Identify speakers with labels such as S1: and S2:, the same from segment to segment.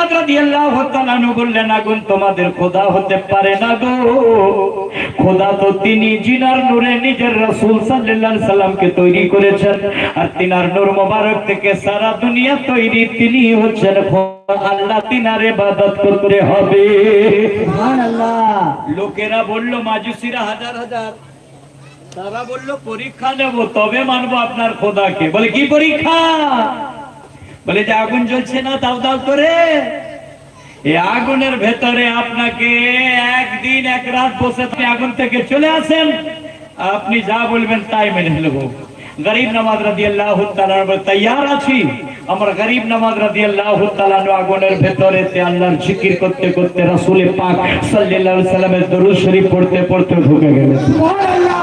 S1: নামাজ রাদিয়াল্লাহু তাআলা বললেন আগুন তোমাদের খোদা হতে পারে না গো। খোদা তো তিনি জিনার নূরে নিজের রাসূল সাল্লাল্লাহু আলাইহি সাল্লামকে তৈরি করেছেন। আর তিনার নূর মোবারক থেকে সারা দুনিয়া তৈরি তিনি হচ্ছেন। আল্লাহ তিনার ইবাদত করতে হবে।
S2: সুবহানাল্লাহ।
S1: লোকেরা বলল মাজুসিরা হাজার হাজার। তারা বলল পরীক্ষা নেব তবে মানবো আপনার খোদাকে। বলে কি পরীক্ষা? বলে যে আগুন জ্বলছে না দাও দাও করে। এই আগুনের ভেতরে আপনাকে একদিন এক রাত বসে আপনি আগুন থেকে চলে আসেন। আপনি যা বলবেন তাই মেনে নেব। গরিব নামাজ রাদি আল্লাহ তৈয়ার আছি। আমরা গরিব নামাজ রাদি আল্লাহ আগুনের ভেতরে তে আল্লাহর জিকির করতে করতে রাসূলে পাক সাল্লাল্লাহু আলাইহি সাল্লামের দরুদ শরীফ পড়তে পড়তে ঢুকে গেলেন।
S2: সুবহানাল্লাহ।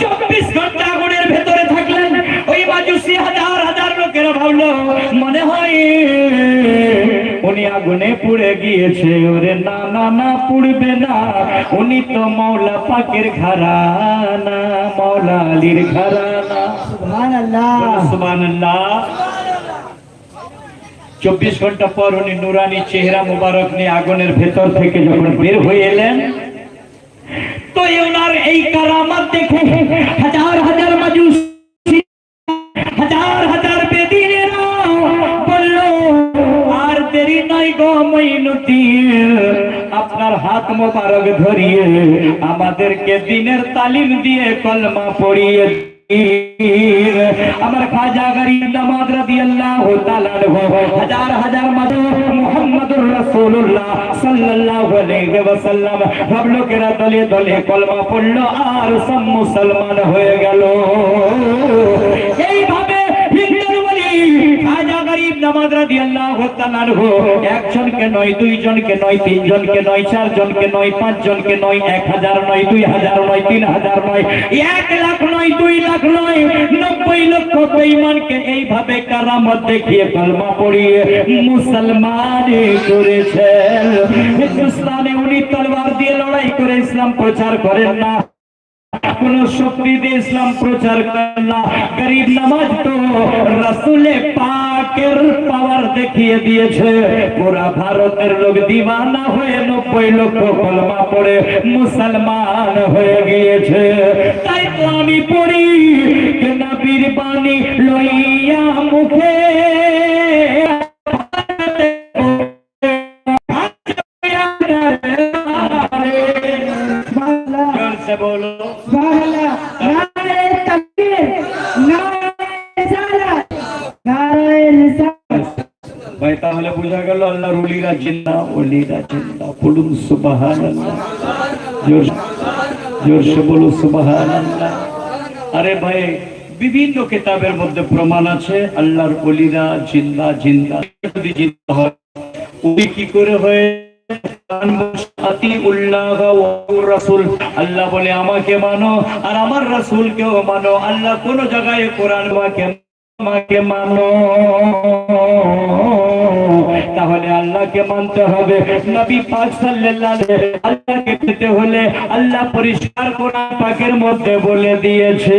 S1: চব্বিশ ঘণ্টা মনে হয় উনি আগুনে পুড়ে গিয়েছে। ওরে না না না পুড়বে না। উনি তো মৌলা পাকের ঘরানা মৌলা আলীর ঘরানা।
S2: সুবহানাল্লাহ।
S1: চব্বিশ ঘণ্টা পর উনি নুরানি চেহারা মুবারক নিয়ে আগুনের ভেতর থেকে যখন বের হয়ে এলেন তো ওনার এই কারামাত দেখে হাজার হাজার মাজুস আপনার হাত মোবারক ধরিয়ে আমাদেরকে দিনের তালিম দিয়ে কলমা পড়িয়ে আমার খাজা গরিব হাজার হাজার ওয়াসাল্লাম সব লোকেরা দলে দলে কলমা পড়ল, আর সব মুসলমান হয়ে গেল। এইভাবে আনহু। একজনকে নয়, দুইজনকে নয় নয় নয় নয়, এক হাজার নয়, দুই হাজার নয়, তিন হাজার নয়, এক লাখ নয়, দুই লাখ নয়, নব্বই লক্ষ বেঈমানকে এইভাবে কারামত দেখিয়ে কলমা পড়িয়ে মুসলমান করেছেন। হিন্দুস্তানে উনি তলোয়ার দিয়ে লড়াই করে ইসলাম প্রচার করেন না। কোন শক্তি দিয়ে ইসলাম প্রচার করেন না। গরিব নামাজ তো রসুলে পাকের পাওয়ার দেখিয়ে দিয়েছে। পুরা ভারতের লোক দিওয়ানা হয়ে নব্বই লক্ষ কলমা পড়ে মুসলমান হয়ে গিয়েছে। তাই আমি পড়ি নবীর বাণী লইয়া মুখে। আল্লাহর ওলিরা জিন্দা ওলিরা জিন্দা বলুন সুবহানাল্লাহ। জোর জোর সে বলো সুবহানাল্লাহ। আরে ভাই, বিভিন্ন কিতাবের মধ্যে প্রমাণ আছে, আল্লাহর ওলিরা জিন্দা জিন্দা, যদি জিন্দা হয় ওলি কি করে হয়? আল্লাহ বলে, আমাকে মানো, আর আমার রাসূলকেও মানো। আল্লাহ কোন জায়গায় কোরআন আমাকে আমাকে মানো। তাহলে আল্লাহকে মানতে হবে। নবী পাক সাল্লাল্লাহু আলাইহি আল্লাহকে পেতে হলে আল্লাহ পরিষ্কার কোরআন পাকের মধ্যে বলে দিয়েছে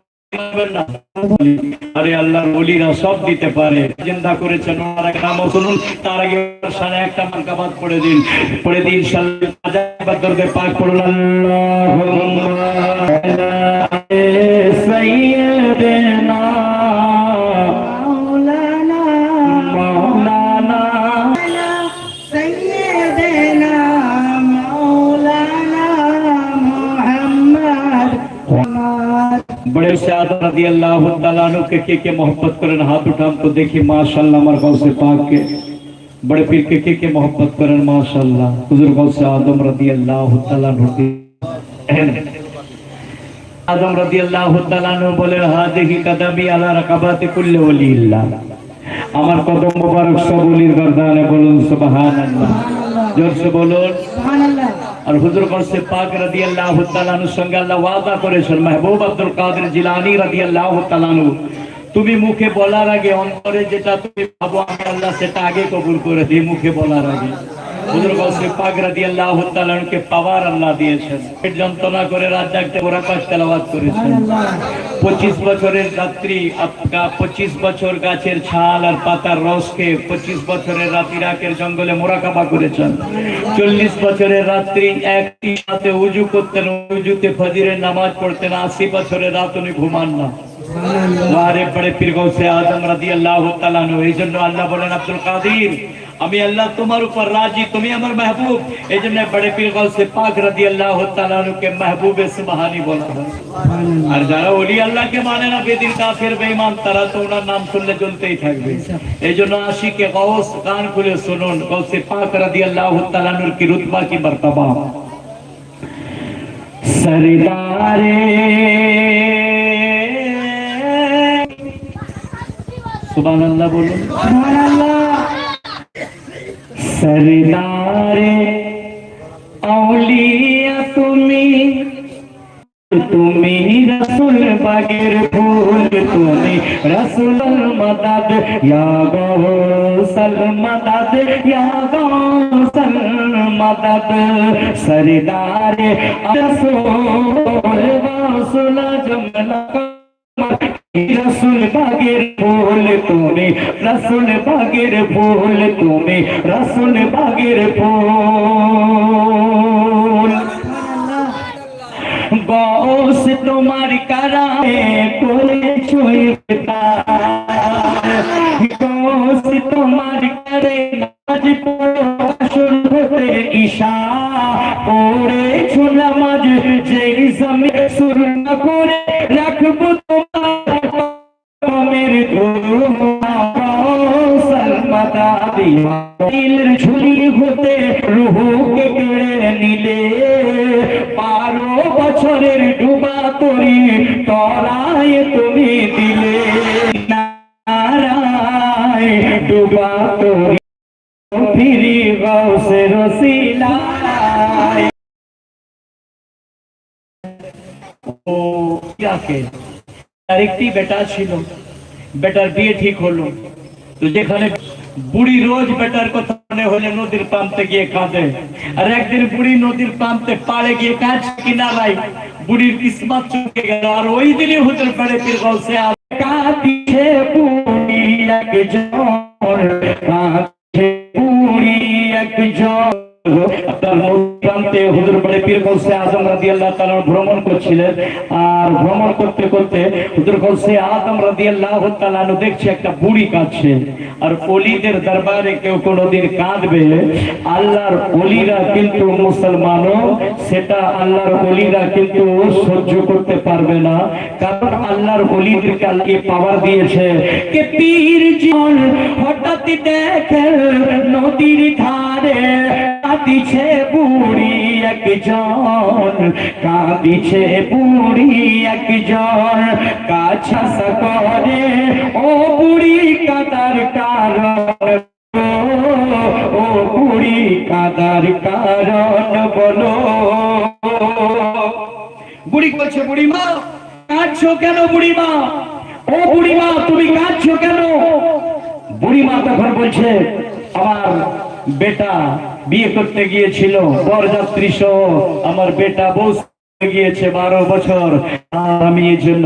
S1: আরে আল্লাহর বলিরা সব দিতে পারে। জিন্দা করেছেন ওনারা নাম শুনুন, তার আগে সাড়ে একটা মার্কাবাদ পড়ে দিন। পড়ে দিন সাল্লাল্লাহু পাক পড়ুন। আল্লাহুম্মা बड़े साद रदी अल्लाह ताला अन्हु के के के मोहब्बत करें हाथ उठा हमको देखिए माशाल्लाह हमारे गांव से पाक के बड़े पीर के के के मोहब्बत करें माशाल्लाह हुजूर गांव से आदम रदी अल्लाह ताला अन्हु के আদম রাদিয়াল্লাহু তাআলা আনহু বলেন হাদিহি কাদাবি আলা রাকাবাতি কুল্লি ওয়ালিল্লাহ আমার কদম মোবারক সব ওলির গর্দানে বলুন সুবহানাল্লাহ জোরসে বলুন
S2: সুবহান আল্লাহ
S1: আর হুজুর কাছে পাক রাদিয়াল্লাহু আল্লাহ তালানুর সঙ্গে আল্লাহ ওয়াদা করেছেন, মাহবুব আব্দুল কাদের জিলানি রাদিয়াল্লাহু আল্লাহ তালানু তুমি মুখে বলার আগে অন্তরে যেটা তুমি ভাবো আমি আল্লাহ সেটা আগে কবুল করে দিই, মুখে বলার আগে। বছরের রাত্রি গাছের ছাল আর পাতার রসকে পঁচিশ বছরের রাত ইরাকের জঙ্গলে মোরাকাবা করেছেন। চল্লিশ বছরের রাত্রি, একটি সাথে উজু করতেন, উজুতে ফজিরের নামাজ পড়তেন, আশি বছরের রাত উনি ঘুমান না। ওয়ারে বড়ে পীর গৌসে আজম রাদিয়াল্লাহু তাআলা এই জন্য আল্লাহ বলেন, আব্দুল কাদির আমি আল্লাহ তোমার উপর রাজি তুমি আমার মাহবুব। এই জন্য বড়ে পীর গাউসে পাক রাদি আল্লাহ তালানুকে মাহবুব সুবহানি বলা হয়। আর যারা ওলি আল্লাহকে মানে না বেদিন কাফের বেঈমান তারা তো ওনার নাম শুনলে চলতেই থাকবে। এই জন্য আশিকে গাউস কান খুলে শুনুন গাউসে পাক রাদি আল্লাহ তালানুর কি রুতবা কি মর্তবা। সরদারে সুবহানাল্লাহ
S2: বলুন। সুবহানাল্লাহ।
S1: سردار اولیاء تمہیں تمہیں رسول بغیر بھول تمہیں، رسول المدد یا غوثل مدد، یا غوثل مدد، سردار رسول رسول جملہ রসুল বাগের ফুল তুমি, রসুল বাগের ফুল তুমি, রসুল বাগের ফুল। বস তোমার কারামে করেছ বস তোমার করে নামাজ পড়ো ঈশা। পড়েছো নামাজ যেই সময় শুরু না করে রাখব তোমার দিলের ঝুলি হতে রুহুকে কেড়ে নিলে বারো বছরের ডুবা তরি তরায় তুমি দিলে নারায় ডুবা তরি ফিরি গৌসে রসিলায় ও ইয়াকে, তার একটি বেটা ছিল। বেটার বিয়ে ঠিক হলো। তো যেখানে বুড়ি রোজ বেটার কথা হলে নদীর প্রান্তে গিয়ে কাঁদে। আর একদিন বুড়ি নদীর প্রান্তে পাড়ে গিয়ে কাজ কিনারাই বুড়ির কিসমত চুকে গেল। আর ওই দিনই হুজুর পেড়ে পীর গলসে কাঁদিছে বুড়ি একজন পীর গৌসে আজম রাদিয়াল্লাহু তাআলা ভ্রমণ করছিলেন। আর ভ্রমণ করতে করতে হুজুর গৌসে আজম রাদিয়াল্লাহু তাআলা আনহু দেখছে একটা বুড়ি কাঁদছে। আর ওলিদের দরবারে কেউ কোনোদিন কাঁদবে। আল্লাহর ওলিরা কিন্তু মুসলমানও, সেটা আল্লাহর ওলিরা কিন্তু সহ্য করতে পারবে না। কারণ আল্লাহর আল্লাহ এই পাওয়ার দিয়েছে? কে পীর জন হঠাৎ দেখে নদীর ধারে কাঁদিছে বুড়ি একজন। কাঁদিছে বুড়ি একজন, কাছা করে ও বুড়ি কাদার কারণ ও বুড়ি কাদার কারণ বলো। বুড়ি বলছে, বুড়ি মা, কাঁদছো কেন বুড়ি মা? ও বুড়ি মা, তুমি কাঁদছো কেন? বুড়ি মা তখন বলছে, আমার বেটা বিয়ে করতে গিয়েছিল বরযাত্রী সহ আমার বেটা বউ গিয়েছে বারো বছর। আর আমি এই জন্য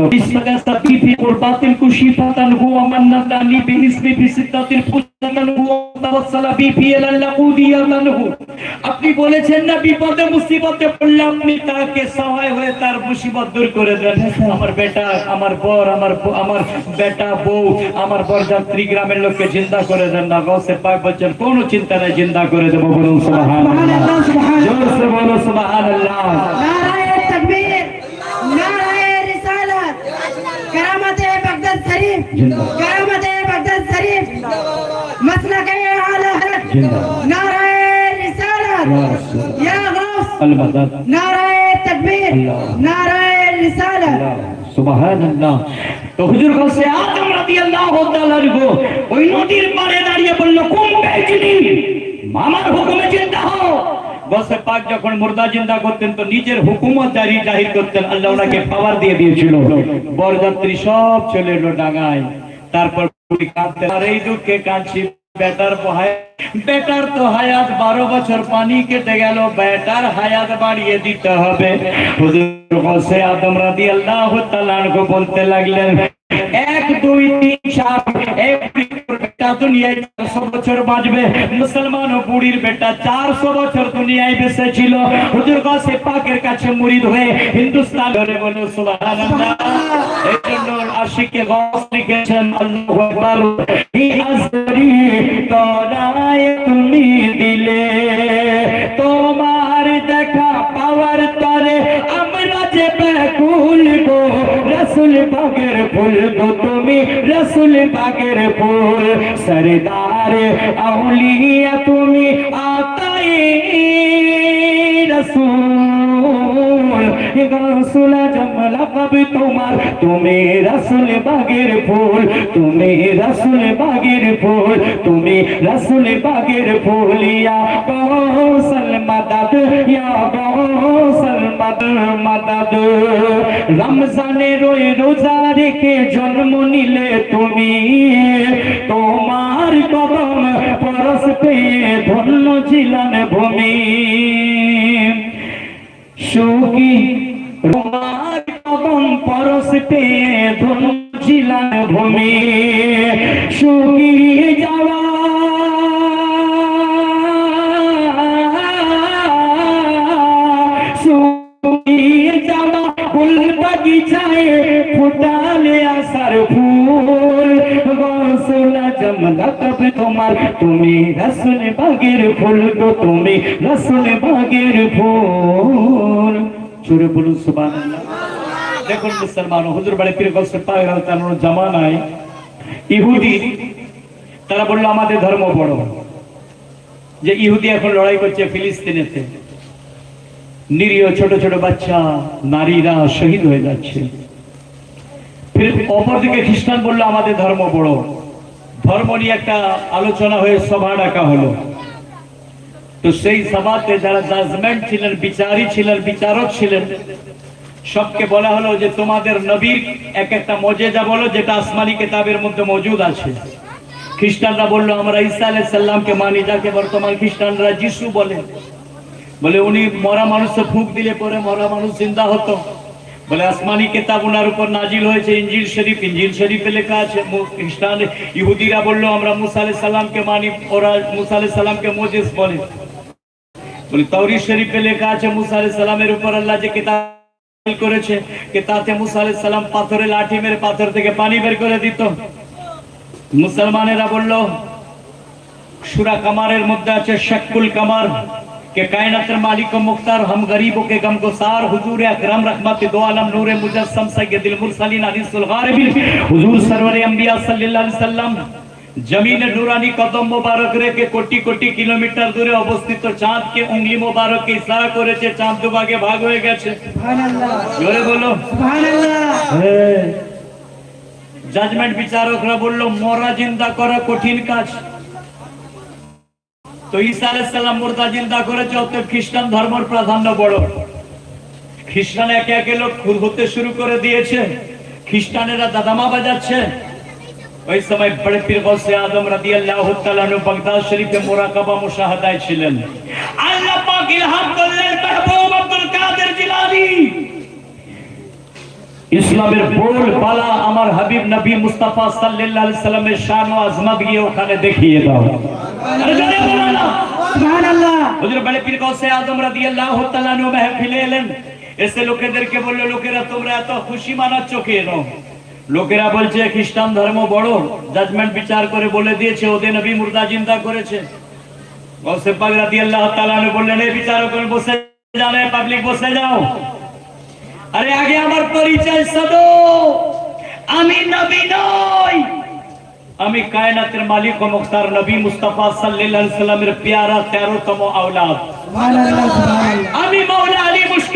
S1: আপনি বলেছেন না বিপদে মুসিবতে পড়লে আপনি তাকে সহায় হয়ে তার মুসিবত দূর করে দেন। আমার বেটা আমার বর আমার আমার বেটা বউ আমার বরযাত্রী গ্রামের লোককে জিন্দা করে দেন না। গৌসে পাক বচ্চন কোনো চিন্তা নাই জিন্দা করে দেবো বলুন সুবহানাল্লাহ। জোরসে বলো সুবহানাল্লাহ।
S2: کرامت بردن شریف۔
S1: مسلک
S2: اعلی حرد
S1: نعرہ رسالت۔
S2: یا غوث۔
S1: نعرہ
S2: تکبیر۔ نعرہ
S1: رسالت۔
S2: سبحان اللہ۔
S1: تو حضور خلص سے آدم رضی اللہ تعالیٰ رکھو وہ انہوں دیر پارے داریے بلنکم بیچنی مامر حکم جندہ ہو۔ বসে পাক যখন মুর্দা জিন্দা করতেন, তো নিজের হুকুমত জারি জাহির করতেন। আল্লাহ ওনাকে পাওয়ার দিয়ে দিয়েছিল। বরযাত্রী সব চলে এলো ডাঙায়। তারপর কাঁদতে, আর এই দুঃখে কাঁদছি, বেটার বেটার তো হায়াত, বারো বছর পানি কেটে গেল, বেটার হায়াত বাড়িয়ে দিতে হবে। হুজুর বসে আদম রাদি আল্লাহ বলতে লাগলেন এক, দুই, তিন, চার বেটা দুনিয়ায় চারশো বছর বাঁচবে। মুসলমান ও বুড়ির বেটা চারশো বছর দুনিয়ায় বেঁচে ছিল হুজুর কাছে পাকের কাছে মুরিদ হয়ে হিন্দুস্তান ধরে বলে এই আশিকে গস লিখেছেন তুমি দিলে। তোমার দেখা পাওয়ার তরে আমরা যে ব্যাকুল রসুল বাগের ফুল গো তুমি রসুল বাগের ফুল সরদার আউলিয়া তুমি আতাই রসুল রসুল জমলা কবি তোমার। তুমি রসুল বাগের ফুল, তুমি রসুল বাগের ফুল, তুমি রসুল বাগের ফুল। ইয়া গৌসল মদদ ইয়া গৌসল মদদ মদদ। রমজানে রোই রোজা রেখে জন্ম নিলে তুমি তোমার কদম পরশ পেয়ে ধন্য ছিলেন ভূমি। সুখী তোমার কদম পরশ পেয়ে ধন্য ছিলেন ভূমি। সুখী যাওয়া। ফুল। বাগিচায় ফুটালে তোমার, তুমি রসুল বাগের ফুল তুমি রসুল বাগের ফুল। চুরে বলুন, সুবহানাল্লাহ। দেখুন মুসলমান হুজুর বাড়ি পীর গসে পাগল তানোর জামানায় ইহুদি, তারা বলল, আমাদের ধর্ম বড়। যে ইহুদি এখন লড়াই করছে ফিলিস্তিনেতে, নিরীহ ছোট ছোট বাচ্চা, নারীরা শহীদ হয়ে যাচ্ছে। ফির অপরদিকে খ্রিস্টান বলল, আমাদের ধর্ম বড়। ধর্ম নিয়ে একটা আলোচনা হয়ে সভা ডাকা হলো। তো সেই সভাতে যারা জাজমেন্ট ছিলেন, বিচারী ছিলেন, বিচারক ছিলেন, সবকে বলা হলো যে তোমাদের নবীর এক একটা মজেজা বলো যেটা আসমানি কিতাবের মধ্যে মজুদ আছে। খ্রিস্টানরা বলল, আমরা ঈসা আলাইহিস সালামকে মানি, যাকে বর্তমান খ্রিস্টানরা যিশু বলে। বলে, উনি মরা মানুষে ফুক দিলে পরে মরা মানুষ জিন্দা হতো। বলে, আসমানি কিতাব ওনার উপর নাজিল হয়েছে ইঞ্জিল শরীফ। ইঞ্জিল শরীফে লেখা আছে খ্রিস্টান ইহুদিরা বলল, আমরা মুসা আলাইহিস সালামকে মানি, ওরা মুসা আলাইহিস সালামকে মোজেস বলে। বলি তাওরি শরীফে লেখা আছে, মুসা আলাইহিস সালামের উপর আল্লাহ যে কিতাব করেছে যে তাতে মুসা আলাইহিস সালাম পাথরে লাঠি মেরে পাথর থেকে পানি বের করে দিত। মুসলমানেরা বলল, সুরা কামারের মধ্যে আছে শাকুল কামার, কে কায়নাতের মালিক ও মুখতার, হাম গরিবো কে গম গোসার হুজুর আকরাম রহমত দো আলম নূরে মুজাসসাম সাইয়্যিদুল মুরসালিন আনিসুল গারিবিন, হুজুর সরওয়ারে আম্বিয়া সাল্লাল্লাহু আলাইহি সাল্লাম জমিনে নুরানি কদম মোবারক রেখে কোটি কোটি কিলোমিটার দূরে অবস্থিত চাঁদকে উঙ্গলি মোবারককে ইশারা করেছে চাঁদ দুভাগে ভাগ হয়ে গেছে। জোরে বলো। জাজমেন্ট বিচারকরা বলল মরা জিন্দা করা কঠিন কাজ। তো ঈসা আলাইহিস সালাম মুর্দা জিন্দা করেছে অতএব খ্রিস্টান ধর্মের প্রাধান্য বড়। খ্রিস্টান একে একে লোক খুন হতে শুরু করে দিয়েছে। খ্রিস্টানেরা দাদামা বাজাচ্ছে। ওই সময় বড় পীর গৌসে আদম রাদিয়াল্লাহু তাআলা নু বাগদাদ শরীফে মুরাকাবা মুশাহাদায় ছিলেন। আল্লাহ পাক ইলহাম করলেন মাহবুব আব্দুল কাদের জিলানী। ইসলামের বোল বালা আমার হাবিব নবী মুস্তাফা সাল্লাল্লাহু আলাইহি সাল্লামের শান ও আজমত গিয়ে ওখানে দেখিয়ে দাও।
S2: সুবহানাল্লাহ।
S1: হুজুর বলে পীর গৌসে আদম রাদিয়াল্লাহু তাআলা নু মাহফিলে এলেন। এসে লোকেদেরকে বলল লোকেরা তোমরা এত খুশি মানাচ্ছ কেন? লোকেরা বলছে খ্রিস্টান ধর্ম বড়। জাজমেন্ট বিচার করে বলে দিয়েছে ওদের নবী মুর্দা জিন্দা করেছে। গৌসে পাক রাদিয়াল্লাহু তাআলা বললেন এই বিচারক বসে যাও পাবলিক বসে যাও। আরে আগে আমার পরিচয় সদো আমি নবী নই। আমি কায়নাতের মালিক ও মুখতার নবী মুস্তাফা সাল্লাল্লাহু আলাইহি সাল্লামের পেয়ারা 13তম আওলাদ।
S2: সুবহানাল্লাহ সুবহানাল্লাহ।
S1: আমি মাওলা আলী মুশকিল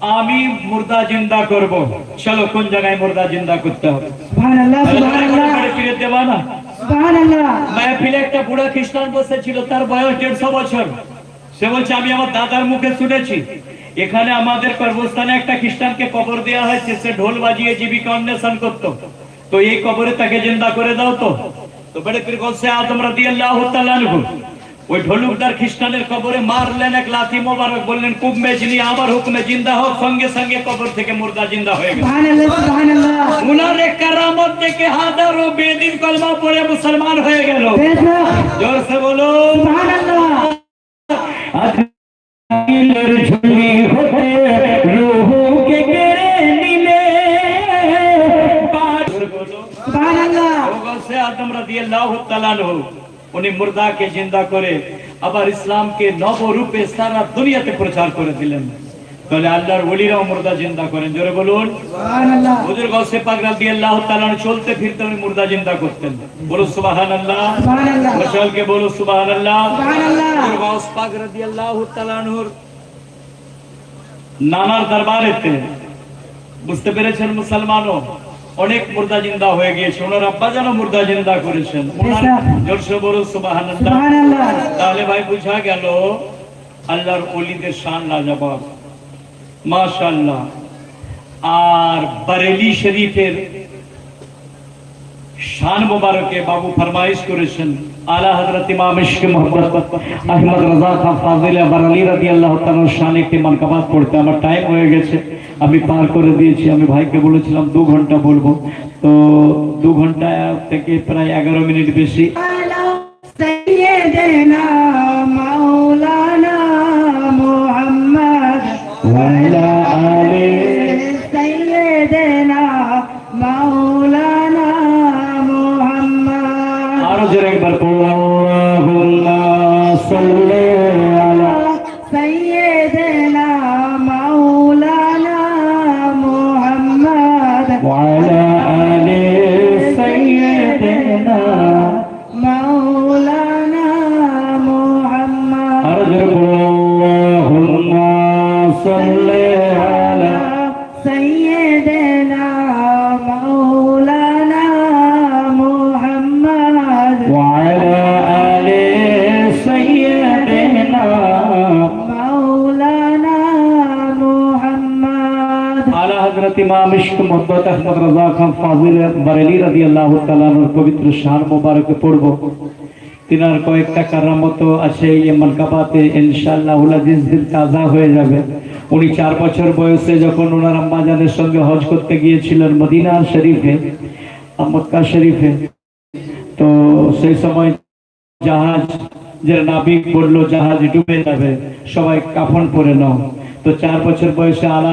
S1: আমি মুর্দা জিন্দা করব। চলো কোন জায়গায় মুর্দা জিন্দা করতে হবে? ফিরে দেবা না? মাহফিলে একটা বুড়া খ্রিস্টান বসেছিল তার বয়স দেড়শো বছর। সে বলছে আমি আমার দাদার মুখে শুনেছি। এখানে আমাদের কর্মস্থানে একটা খ্রিস্টানকে কবর দেওয়া হয়েছে সে ঢোল বাজিয়ে জীবিকা অন্বেষণ করতো। তো এই কবরে তাকে জিন্দা করে দাও তো। তো বড়ে পীর গৌসে আদম রাদিয়াল্লাহু তাআলা আনহু ওই ঢোলুকদার খ্রিস্টানের কবরে মারলেন এক লাথি মোবারক বললেন কুম্ভে যিনি আমার হুকুমে জিন্দা হোক সঙ্গে সঙ্গে কবর থেকে মুর্দা জিন্দা হয়ে গেল।
S2: সুবহানাল্লাহ সুবহানাল্লাহ।
S1: উনার এক কারামত দেখে হাজারো বেদিন কলমা পড়ে মুসলমান হয়ে গেল।
S2: ऐसा
S1: জোর সে বলো।
S2: সুবহানাল্লাহ।
S1: দিলের ঝুলি হতে রুহুকে কেড়ে নিলে।
S2: সুবহানাল্লাহ।
S1: সে আদম রাদিয়াল্লাহু তাআলা আনহু। উনি মুর্দাকে জিন্দা করে আবার ইসলামকে নব রূপে সারা দুনিয়াতে প্রচার করে দিলেন। তাহলে আল্লাহর ওলিরাও মুর্দা জিন্দা করেন। জোরে বলুন। হুজুর গৌসে পাক রাদিয়াল্লাহু তাআলা চলতে ফিরতে উনি মুর্দা জিন্দা করতেন। বলো সুবহানাল্লাহ।
S2: সুবহানাল্লাহ।
S1: মশালকে বলো সুবহানাল্লাহ।
S2: সুবহানাল্লাহ।
S1: হুজুর গৌস পাক রাদিয়াল্লাহু তাআলা আনহুর নানার দরবারেতে বুঝতে পেরেছেন মুসলমানও? অনেক মুর্দা জিন্দা হয়ে গিয়েছে। ওনার আব্বা যেন মুর্দা জিন্দা করেছেন। তাহলে ভাই বুঝা গেল আল্লাহর অলিদের শান লাজাবাব। মাশাল্লাহ আর বারেলি শরীফের শান মোবারকে বাবু ফরমাইশ করেছেন। আলা হযরত ইমাম ইশক মোহাম্মদ আহমদ রাজা খান ফাজিল বরালি রাদিয়াল্লাহু তাআলার শানে একটি মানকাবাত পড়তে। আমার টাইম হয়ে গেছে। আমি পার করে দিয়েছি। আমি ভাইকে বলেছিলাম, দু ঘণ্টা বলব। তো দু ঘণ্টা থেকে প্রায় এগারো মিনিট বেশি। সাল্লি আলা
S2: سيدنا مولانا محمد
S1: وعلى آل سيدنا
S2: مولانا محمد
S1: আলা হযরত ইমাম ইশক মুহাম্মদ আহমদ রাজা খান ফাজিল বরেলি রাদিয়াল্লাহু তাআলা আনহুর পবিত্র শান মোবারকে পড়ব তিনার কয়েকটা কারামত আছে এই মানকাবাতে ইনশাআল্লাহ আজিজ দিন তাজা হয়ে যাবে উনি চার বছর বয়সে যখন ওনার আম্মাজানের সঙ্গে হজ করতে গিয়েছিলেন মদিনা শরীফে, মক্কা শরীফে, তো সেই সময় জাহাজ যে নাবিক বলল, জাহাজ ডুবে যাবে, সবাই কাফন পরে নাও। তো চার বছর বয়সে আলা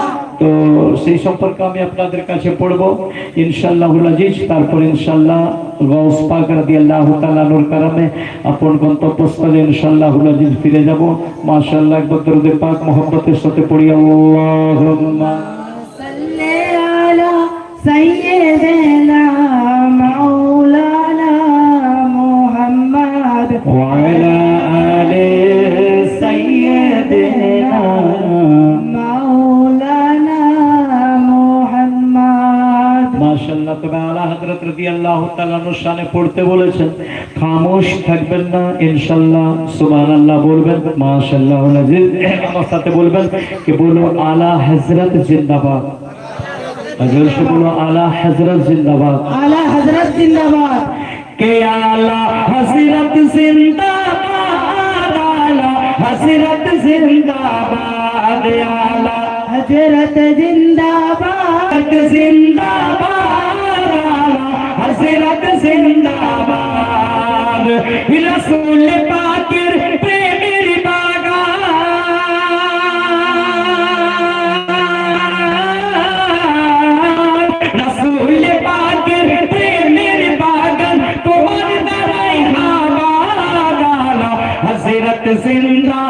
S1: তো সেই সম্পর্কে আমি আপনাদের কাছে পড়ব। ইনশাল্লাহ আজিজ তারপর ইনশাল্লাহ গৌস পাক রাদিয়াল্লাহু আল্লাহ নূর কারণে আপন গন্তব্যস্থলে ইনশাআল্লাহ আজিজ ফিরে যাব। মাশাল্লাহ একবার দরুদ পাক মোহাম্মতের সাথে পড়ি। আল্লাহুম্মা
S2: صل
S1: অনুষ্ঠানে পড়তে বলেছেন খামোশ থাকবেন না ইনশাল্লাহ সুমান আল্লাহ বলবেন মাশাল্লাহ আমার সাথে বলবেন কি বলো আলা হজরত জিন্দাবাদ। আলা হজরত জিন্দাবাদ।
S2: আলা
S1: হজরত জিন্দাবাদ। কে আলা হজরত জিন্দাবাদ? আলা হজরত
S2: জিন্দাবাদ আলা
S1: হজরত জিন্দাবাদ। জিন্দাবাদ। হাসরত জিন্দাবাদ। রসুল পাকের প্রেমের বাগান। রসুল পাকের প্রেমের বাগান, তোমার দ্বারাই হাবাদ হাসরত জিন্দাবাদ।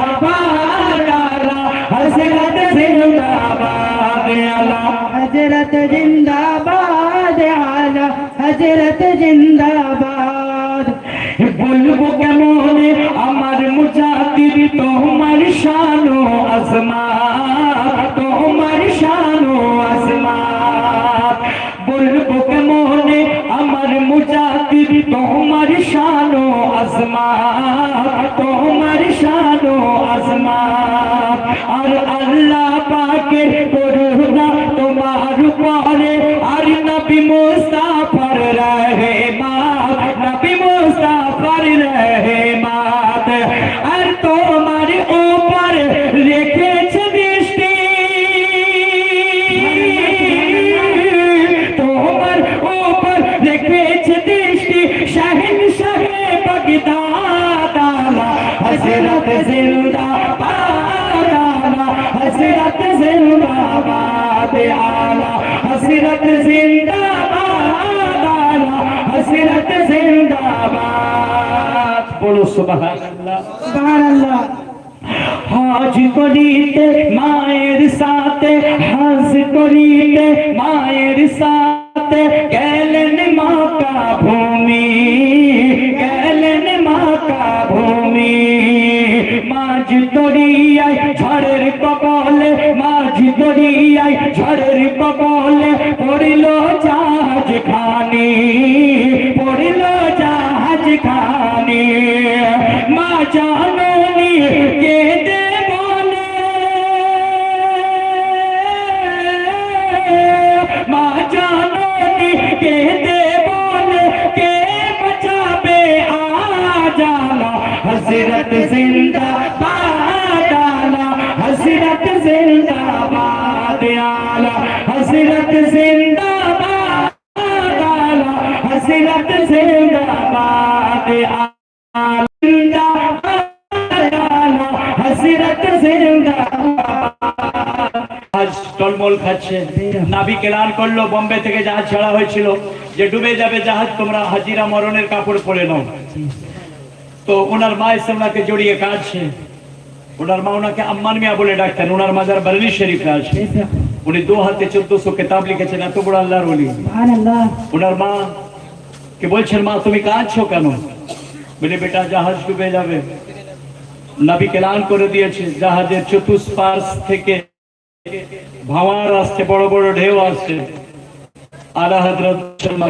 S1: আজমা তোমার শানো আসমা বলব কেমনে আমার মুজাতির তোমার শানো আসমা তোমার বলো সুবহানাল্লাহ। হজ করিতে মায়ের সাথে হজ করিতে মায়ের সাথে গেলেন মাতা ভূমি গেলেন মাতা ভূমি। মাঝ দরিয়ায় ঝড়ের কবলে মাঝ দরিয়ায় ঝড়ের কবলে পড়িল জাহাজ খানি পড়িল জাহাজ খানি মা জাননী কেঁদে বলে মা জাননী কেঁদে বলে কে বাঁচাবে আজালা হজরত জিন্দাবাদ আলা হজরত জিন্দাবাদ আলা হজরত জিন্দাবাদ পেট্রোল খাচ্ছে। নাবি এলান করল বোম্বে থেকে জাহাজ ছাড়া হয়েছিল। যে ডুবে যাবে জাহাজ তোমরা হাজিরা মরণের কাপড় পরে নাও। তো ওনার মা এসে জড়িয়ে কাঁদছে। ওনার মা ওনাকে আম্মান মিয়া বলে ডাকতেন ওনার মাজার বারেলি শরীফে আছে। উনি দু হাতে চোদ্দশো কেতাব লিখেছেন এত বড় আল্লাহর
S2: উনি
S1: ওনার মা কে বলছেন মা তুমি কাঁদছো কেন? বলে বেটা জাহাজ ডুবে যাবে। নাবিক এলান করে দিয়েছে জাহাজের চতুষ্পার্শ থেকে ভাওয়ার আসছে বড় বড় ঢেউ আসছে। আলা হজরত শর্মা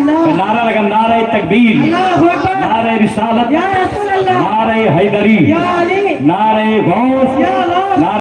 S1: नारा लगा नारा तकबीर
S2: अल्लाहु अकबर
S1: नारे रिसालत
S2: या रसूल अल्लाह
S1: नारे हैदरी
S2: या अली
S1: नारे गौस
S2: या अल्लाह
S1: नारे